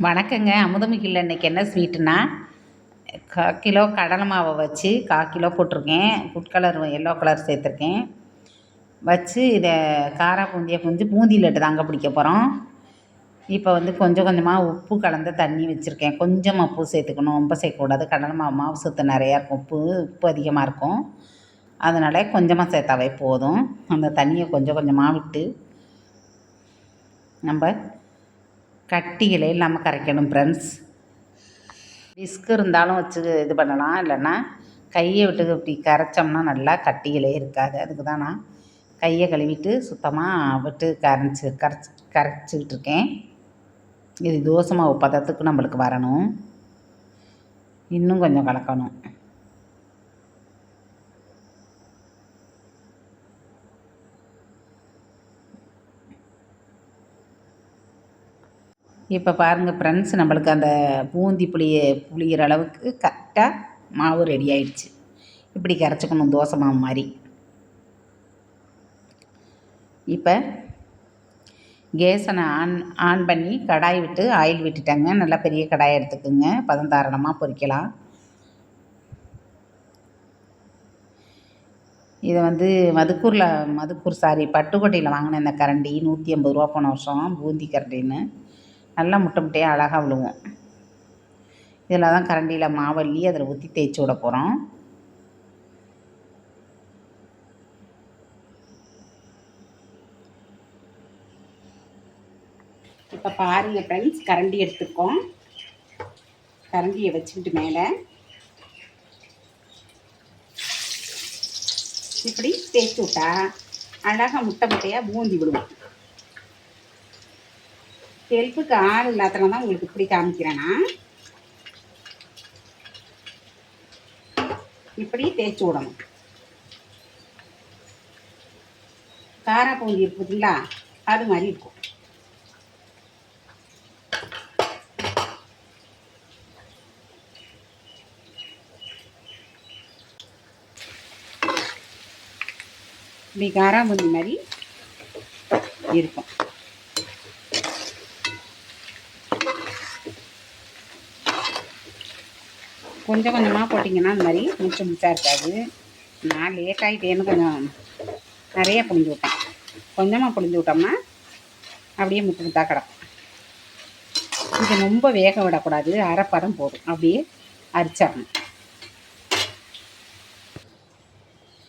வணக்கங்க. அமுதமிக்கில் இன்றைக்கி என்ன ஸ்வீட்டுனா கா கிலோ கடலை மாவை வச்சு கால் கிலோ போட்டிருக்கேன். ஃபுட் கலர் எல்லோ கலர் சேர்த்துருக்கேன். வச்சு இதை காரா பூந்தியை புழிஞ்சு பூந்தி லட்டு தாங்க பிடிக்க போகிறோம் இப்போ வந்து கொஞ்சம் கொஞ்சமாக உப்பு கலந்த தண்ணி வச்சுருக்கேன். கொஞ்சமாக உப்பு சேர்த்துக்கணும். ரொம்ப சேர்க்கக்கூடாது கடலை மாவு மாவு சத்து நிறையா இருக்கும். உப்பு உப்பு அதிகமாக இருக்கும். அதனால் கொஞ்சமாக சேர்த்தாவே போதும். அந்த தண்ணியை கொஞ்சம் கொஞ்சமாக விட்டு நம்ம கட்டிகளே இல்லாமல் கரைக்கணும் ஃப்ரெண்ட்ஸ் விஸ்க் இருந்தாலும் வச்சு இது பண்ணலாம். இல்லைன்னா கையை விட்டு இப்படி கரைச்சோம்னா நல்லா கட்டிகளே இருக்காது. அதுக்கு தான் நான் கையை கழுவிட்டு சுத்தமாக விட்டு கரைச்சி கரைச்சி கரைச்சிக்கிட்டு இருக்கேன். இது தோசமாக பதத்துக்கு நம்மளுக்கு வரணும். இன்னும் கொஞ்சம் கலக்கணும். இப்போ பாருங்கள் ஃப்ரெண்ட்ஸ் நம்மளுக்கு அந்த பூந்தி புளிய புளியிற அளவுக்கு கரெக்டாக மாவு ரெடி ஆயிடுச்சு. இப்படி கரைச்சிக்கணும் தோசை மாவு மாதிரி. இப்போ கேஸை ஆன் ஆன் பண்ணி கடாய் விட்டு ஆயில் விட்டுட்டேங்க. நல்லா பெரிய கடாய் எடுத்துக்கோங்க. பதம் தாராளமாக பொரிக்கலாம் இதை வந்து மதுக்கூரில் மதுக்கூர் சாரி பட்டுக்கோட்டையில் வாங்கினேன் இந்த கரண்டி நூற்றி ஐம்பது ரூபா போன வருஷம் பூந்தி கரண்டின்னு. நல்லா முட்டை முட்டையாக அழகாக விழுவோம். இதில் தான் கரண்டியில் மாவல்லி அதில் ஊற்றி தேய்ச்சி விட போகிறோம் இப்போ பாருங்கள் ஃப்ரெண்ட்ஸ் கரண்டி எடுத்துக்கோம் கரண்டியை வச்சுக்கிட்டு மேலே. இப்படி தேய்ச்சி விட்டா அழகாக முட்டை முட்டையாக பூந்தி விடுவோம் ஹெல்ப்புக்கு ஆள் இல்லாதவங்க தான் உங்களுக்கு இப்படி காமிக்கிறேன்னா இப்படி தேய்ச்சி விடணும். காரா பூஞ்சி இருக்கு பார்த்தீங்களா அது மாதிரி இருக்கும். இப்படி காரா பூஞ்சி மாதிரி இருக்கும். கொஞ்சம் கொஞ்சமாக போட்டிங்கன்னா அந்த மாதிரி முச்சு முச்சா இருக்காது. நான் லேட் ஆகிட்டேன்னு கொஞ்சம் நிறைய புழிஞ்சு விட்டேன். கொஞ்சமாக புழிஞ்சு விட்டோம்னா அப்படியே முத்து முத்தாக கிடக்கும். இது ரொம்ப வேக விடக்கூடாது. அரைப்பதம் போதும். அப்படியே அரிச்சிடணும்.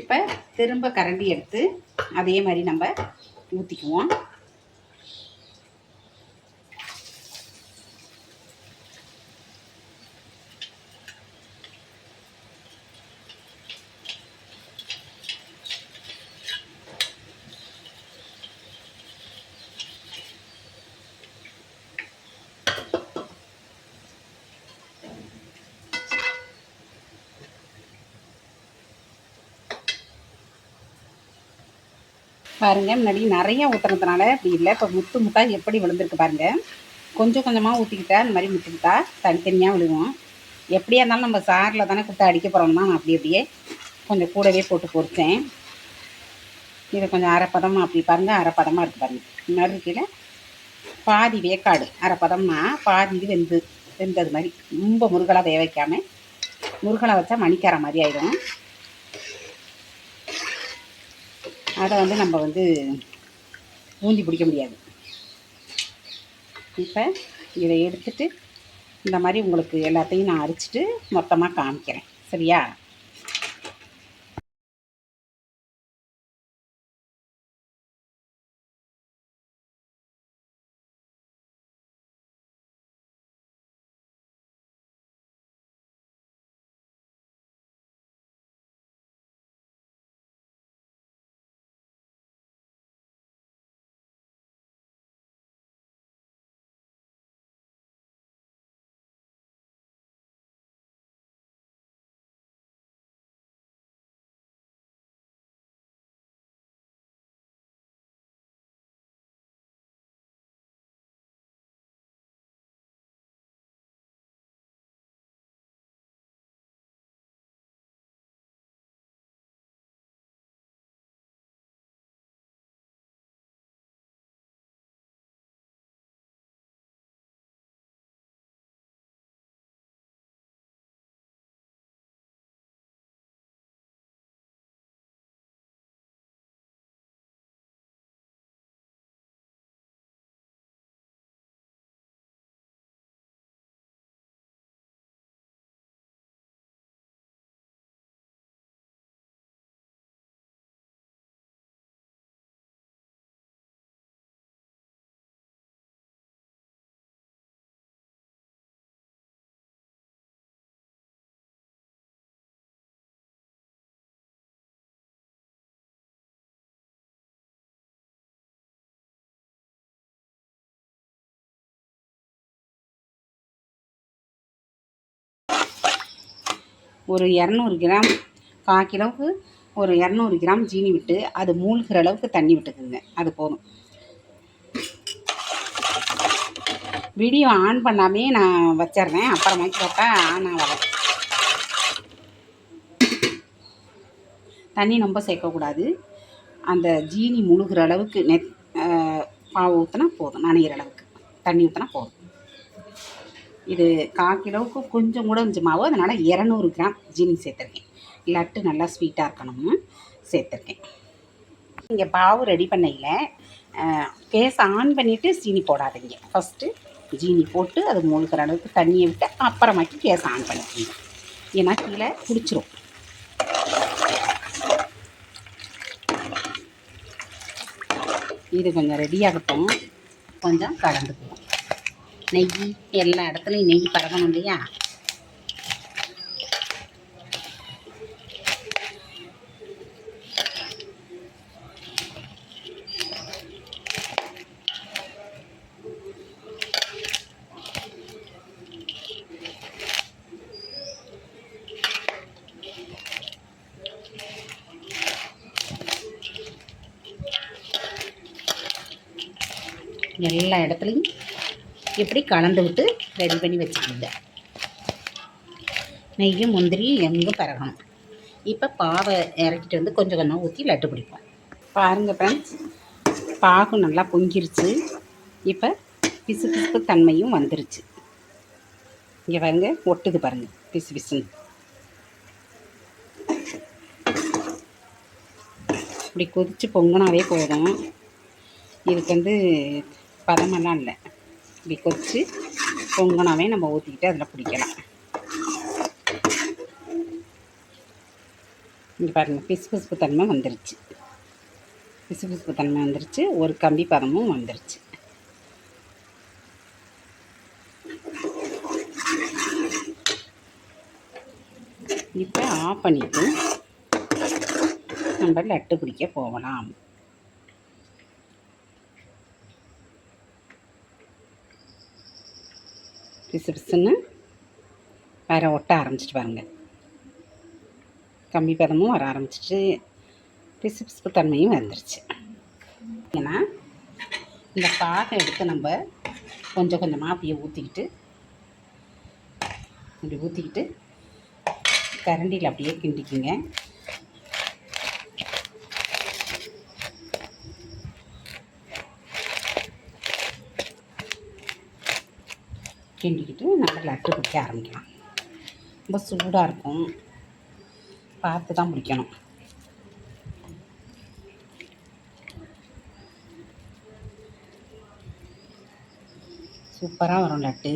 இப்போ திரும்ப கரண்டி எடுத்து அதே மாதிரி நம்ம ஊற்றிக்குவோம் பாருங்கள் முன்னாடி நிறைய ஊற்றுறதுனால அப்படி இல்லை. இப்போ முத்து முத்தா எப்படி விழுந்திருக்கு பாருங்கள் கொஞ்சம் கொஞ்சமாக ஊற்றிக்கிட்டா இந்த மாதிரி முத்துக்கிட்டா தனித்தனியாக விழுவோம். எப்படியா இருந்தாலும் நம்ம சாரில் தானே கொடுத்து அடிக்க போகிறோம்னா நான் அப்படி அப்படியே கொஞ்சம் கூடவே போட்டு பொறிச்சேன் இதை கொஞ்சம் அரைப்பதமாக அப்படி பாருங்கள் அரைப்பதமாக இருக்குது பாருங்கள் முன்னாடி இருக்கையில் பாதி வேக்காடு அரைப்பதம்னா பாதி இது வெந்து வெந்தது மாதிரி. ரொம்ப முருகலாக வேக வைக்காமல் முருகலாக வச்சா மணிக்கார மாதிரி ஆகிடும் அதை வந்து நம்ம வந்து ஊந்தி பிடிக்க முடியாது. இப்போ இதை எடுத்துட்டு இந்த மாதிரி உங்களுக்கு எல்லாத்தையும் நான் அரிச்சிட்டு மொத்தமாக காமிக்கிறேன். சரியா? ஒரு இரநூறு கிராம் கால் கிலோவுக்கு ஒரு இரநூறு கிராம் ஜீனி விட்டு அது மூழ்கிற அளவுக்கு தண்ணி விட்டுக்குங்க. அது போதும். வீடியோ ஆன் பண்ணாமே நான் வச்சிடுறேன். அப்புறமாக்கி பார்த்தா ஆன் ஆகலை தண்ணி ரொம்ப சேர்க்கக்கூடாது. அந்த ஜீனி முழுகிற அளவுக்கு நெத் பாவு ஊற்றினா போதும். நனைகிற அளவுக்கு. தண்ணி ஊற்றினா போதும். இது கால் கிலோவுக்கு கொஞ்சம் கூட கொஞ்சம் மாவு அதனால் இரநூறு கிராம் ஜீனி சேர்த்துருக்கேன். லட்டு நல்லா ஸ்வீட்டாக இருக்கணும்னு சேர்த்துருக்கேன். இங்கே பாவு ரெடி பண்ணையில் கேஸ் ஆன் பண்ணிவிட்டு சீனி போடாதீங்க. ஃபஸ்ட்டு ஜீனி போட்டு அது மூழ்கிற அளவுக்கு தண்ணியை விட்டு அப்புறமாக்கி கேஸ் ஆன் பண்ணிக்கோங்க. ஏன்னா கீழே பிடிச்சிரும் இது கொஞ்சம் ரெடியாகட்டும் கொஞ்சம் கலந்துக்குவோம் நெய் எல்லா இடத்துலையும் நெய் பரகணும் இல்லையா? எல்லா இடத்துலையும் இப்படி கலந்து விட்டு ரெடி பண்ணி வச்சுக்கோங்க. நெய்யும் முந்திரியும் எங்கும் பரகணும் இப்போ பாவை இறக்கிட்டு வந்து கொஞ்சம் கொஞ்சம் ஊற்றி லட்டு பிடிப்போம். பாருங்கள் ஃப்ரெண்ட்ஸ் பாகு நல்லா பொங்கிருச்சு. இப்போ பிசு பிசுப்பு தன்மையும் வந்துருச்சு. இங்கே பாருங்க ஒட்டுது பாருங்கள் பிசு பிசுன்னு. இப்படி கொதித்து பொங்கினாவே போதும். இதுக்கு வந்து பதமெல்லாம் இல்லை. இப்படி கொதித்து பொங்கினாவே நம்ம ஊற்றிக்கிட்டு அதில் பிடிக்கலாம். இங்கே பாருங்கள் பிசு பிசுப்பு தன்மை வந்துருச்சு. பிசு பிசுப்பு தன்மை வந்துருச்சு ஒரு கம்பி பதமும் வந்துருச்சு. இப்போ ஆஃப் பண்ணிவிட்டு நம்ம லட்டு பிடிக்க போகலாம். பிசு பிசுன்னு வேறு ஒட்ட ஆரம்பிச்சிட்டு பாருங்க. கம்பி பதமும் வர ஆரம்பிச்சிட்டு பிசு பிசுப்பு தன்மையும் வந்துருச்சு. ஏன்னா இந்த பாகை எடுத்து நம்ம கொஞ்சம் கொஞ்சமாக அப்படியே ஊற்றிக்கிட்டு இப்படி ஊற்றிக்கிட்டு கரண்டியில் அப்படியே கிண்டிக்குங்க. கிண்டிக்கிட்டு நல்லா லட்டு பிடிக்க ஆரம்பிக்கலாம். ரொம்ப சூடாக இருக்கும். பார்த்து தான் பிடிக்கணும் சூப்பராக வரும் லட்டு.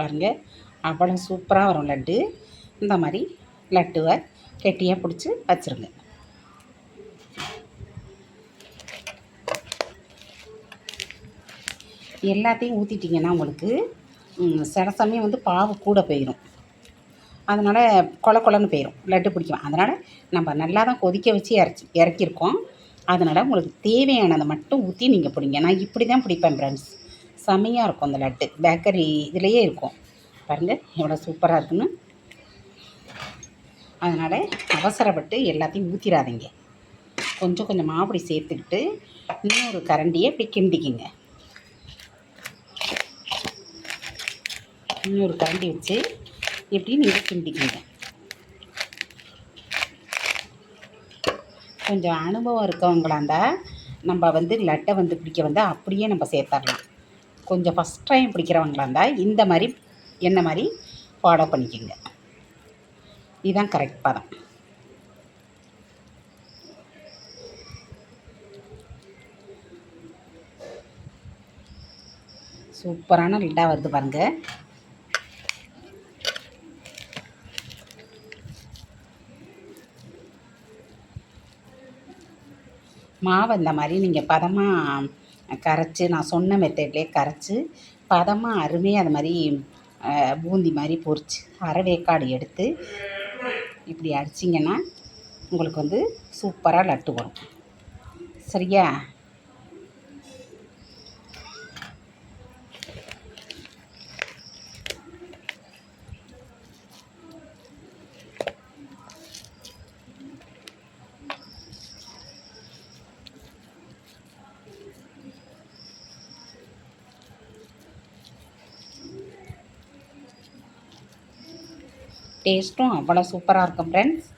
பாருங்கள் அவ்வளோ சூப்பராக வரும் லட்டு. இந்த மாதிரி லட்டுவை கெட்டியாக பிடிச்சி வச்சுருங்க. எல்லாத்தையும் ஊற்றிட்டிங்கன்னா உங்களுக்கு சில சமயம் வந்து பாவு கூட போயிடும் அதனால் கொல கொலன்னு போயிடும் லட்டு பிடிக்கும். அதனால் நம்ம நல்லா தான் கொதிக்க வச்சு இறச்சி இறக்கியிருக்கோம். அதனால் உங்களுக்கு தேவையானதை மட்டும் ஊற்றி நீங்கள் பிடிங்க. நான் இப்படி தான் பிடிப்பேன் ஃப்ரெண்ட்ஸ் செமையாக இருக்கும் அந்த லட்டு. பேக்கரி இதுலேயே இருக்கும். பாருங்கள் எவ்வளோ சூப்பராக இருக்குன்னு. அதனால் அவசரப்பட்டு எல்லாத்தையும் ஊற்றிடாதீங்க கொஞ்சம் கொஞ்சமாக அப்படி சேர்த்துக்கிட்டு இன்னொரு கரண்டியை இப்படி கிண்டிக்கிங்க. இன்னொரு கரண்டி வச்சு இப்படி நீங்கள் கிண்டிக்கிங்க. கொஞ்சம் அனுபவம் இருக்கவங்களாக இருந்தால் நம்ம வந்து லட்டை வந்து பிடிக்க வந்து அப்படியே நம்ம சேர்த்தரலாம். கொஞ்சம் ஃபஸ்ட் டைம் பிடிக்கிறவங்களா இருந்தால் இந்த மாதிரி என்ன மாதிரி ஃபாலோ பண்ணிக்கோங்க. இதுதான் கரெக்ட் பதம். சூப்பரான லிட்டாக வருது பாருங்கள் மாவு இந்த மாதிரி நீங்கள் பதமாக கரைச்சி நான் சொன்ன மெத்தட்லேயே கரைச்சி பதமாக அருமையாக அது மாதிரி பூந்தி மாதிரி பொரிச்சு அரை வேக்காடு எடுத்து இப்படி அடிச்சிங்கன்னா உங்களுக்கு வந்து சூப்பராக லட்டு வரும். சரியா? டேஸ்ட்டும் அவ்வளோ சூப்பராக இருக்கும் ஃப்ரெண்ட்ஸ்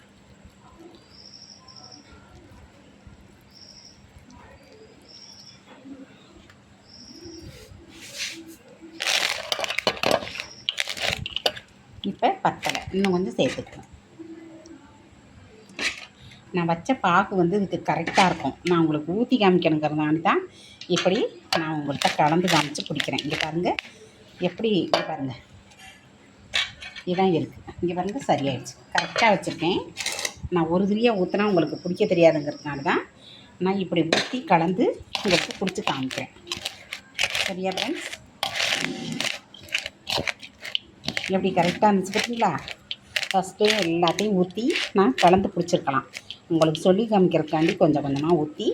இப்போ பத்தலை இன்னும் கொஞ்சம் சேர்த்துக்கலாம். நான் வச்ச பாகு வந்து இதுக்கு கரெக்டாக இருக்கும். நான் உங்களுக்கு ஊற்றி காமிக்கணுங்கிறதாண்டி தான் இப்படி நான் உங்கள்கிட்ட கலந்து காமிச்சு பிடிக்கிறேன் இங்கே பாருங்கள் எப்படி இங்கே பாருங்கள் இதுதான் இருக்குது இங்கே வந்து சரியாயிடுச்சு. கரெக்டாக வச்சுருக்கேன். நான் ஒரு திரியாக ஊற்றினா உங்களுக்கு பிடிக்க தெரியாதுங்கிறதுனால தான் நான் இப்படி ஊற்றி கலந்து உங்களுக்கு பிடிச்சி காமிக்கிறேன். சரியா ஃப்ரெண்ட்ஸ் எப்படி கரெக்டாக இருந்துச்சு பார்த்தீங்களா ஃபஸ்ட்டு எல்லாத்தையும் ஊற்றி நான் கலந்து பிடிச்சிருக்கலாம். உங்களுக்கு சொல்லி காமிக்கிறதுக்காண்டி கொஞ்சம் கொஞ்சமாக ஊற்றி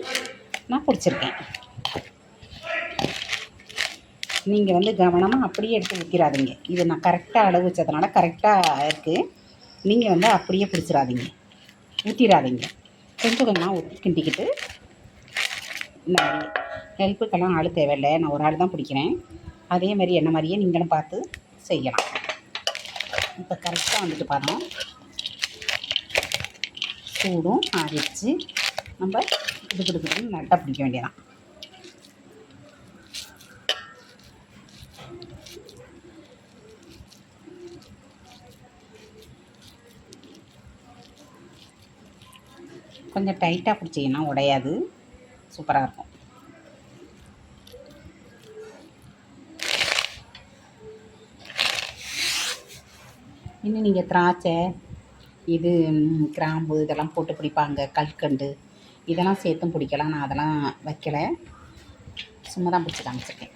நான் பிடிச்சிருக்கேன். நீங்கள் வந்து கவனமாக அப்படியே எடுத்து ஊற்றிடாதீங்க இது நான் கரெக்டாக அளவு வச்சதுனால கரெக்டாக இருக்குது நீங்கள் வந்து அப்படியே பிடிச்சிடாதீங்க. ஊற்றிடாதீங்க கொஞ்சம் கொஞ்சமாக ஊற்றி கிண்டிக்கிட்டு இந்த மாதிரி ஹெல்ப்புக்கெல்லாம் ஆள் தேவையில்லை. நான் ஒரு ஆள் தான் பிடிக்கிறேன். அதே மாதிரி என்ன மாதிரியே நீங்களும் பார்த்து செய்யலாம். இப்போ கரெக்டாக வந்துட்டு பதம் சூடும் ஆறிடுச்சு. நம்ம இது கொடுக்குறது நட்டை பிடிக்க வேண்டியதான் கொஞ்சம் டைட்டாக பிடிச்சிங்கன்னா உடையாது. சூப்பராக இருக்கும். இன்னும் நீங்கள் திராட்சை இது கிராம்பு இதெல்லாம் போட்டு பிடிப்பாங்க கல்கண்டு இதெல்லாம் சேர்த்தும் பிடிக்கலாம். நான் அதெல்லாம் வைக்கலை. சும்மா தான் பிடிச்சி காமிச்சிருக்கேன்.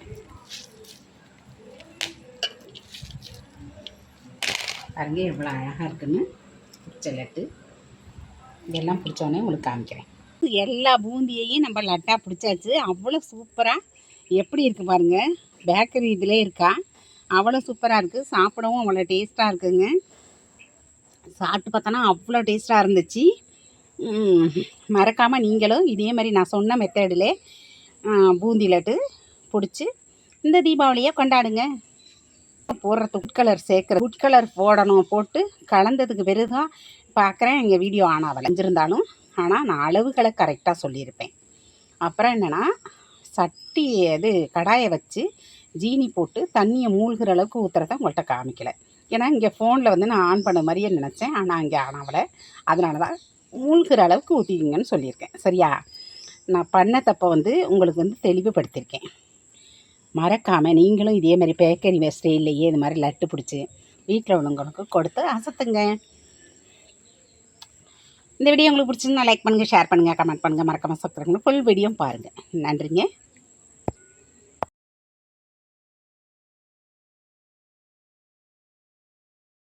பாருங்க எவ்வளோ அழகாக இருக்குன்னு. பிடிச்ச லட்டு இதெல்லாம் பிடிச்சோடனே உங்களுக்கு காமிக்கிறேன். எல்லா பூந்தியையும் நம்ம லட்டாக பிடிச்சாச்சு. அவ்வளோ சூப்பராக எப்படி இருக்குது பாருங்க. பேக்கரி இதிலே இருக்கா. அவ்வளோ சூப்பராக இருக்குது சாப்பிடவும் அவ்வளோ டேஸ்ட்டாக இருக்குங்க. சாப்பிட்டு பார்த்தோன்னா அவ்வளோ டேஸ்ட்டாக இருந்துச்சு. மறக்காமல் நீங்களும் இதே மாதிரி நான் சொன்ன மெத்தடில் பூந்தி லட்டு பிடிச்சி இந்த தீபாவளியை கொண்டாடுங்க. போடுறது ஃபுட் கலர் சேர்க்குற ஃபுட் கலர் போடணும் போட்டு கலந்ததுக்கு பிறகு தான் பார்க்குறேன் எங்கள் வீடியோ ஆன் ஆகலை. செஞ்சுருந்தாலும் ஆனால் நான் அளவுகளை கரெக்டாக சொல்லியிருப்பேன். அப்புறம் என்னென்னா சட்டி இது கடாயை வச்சு ஜீனி போட்டு தண்ணியை மூழ்கிற அளவுக்கு ஊற்றுறத உங்கள்கிட்ட காமிக்கலை. ஏன்னா இங்கே ஃபோனில் வந்து நான் ஆன் பண்ண மாதிரியே நினச்சேன். ஆனால் இங்கே ஆன் ஆகலை. அதனால தான் மூழ்கிற அளவுக்கு ஊற்றிக்கிங்கன்னு சொல்லியிருக்கேன். சரியா? நான் பண்ண தப்பை வந்து உங்களுக்கு வந்து தெளிவுபடுத்தியிருக்கேன். மறக்காமல் நீங்களும் இதே மாதிரி பேக்கரி ஸ்டைல்லையே இது மாதிரி லட்டு பிடிச்சி வீட்டில் உள்ளவங்களுக்கு கொடுத்து அசத்துங்க. இந்த வீடியோ உங்களுக்கு பிடிச்சிருந்தா லைக் பண்ணுங்கள் ஷேர் பண்ணுங்கள் கமெண்ட் பண்ணுங்கள் மறக்காமல் சப்ஸ்கிரைப் பண்ணுங்கள் ஃபுல் வீடியோ பாருங்கள் நன்றிங்க.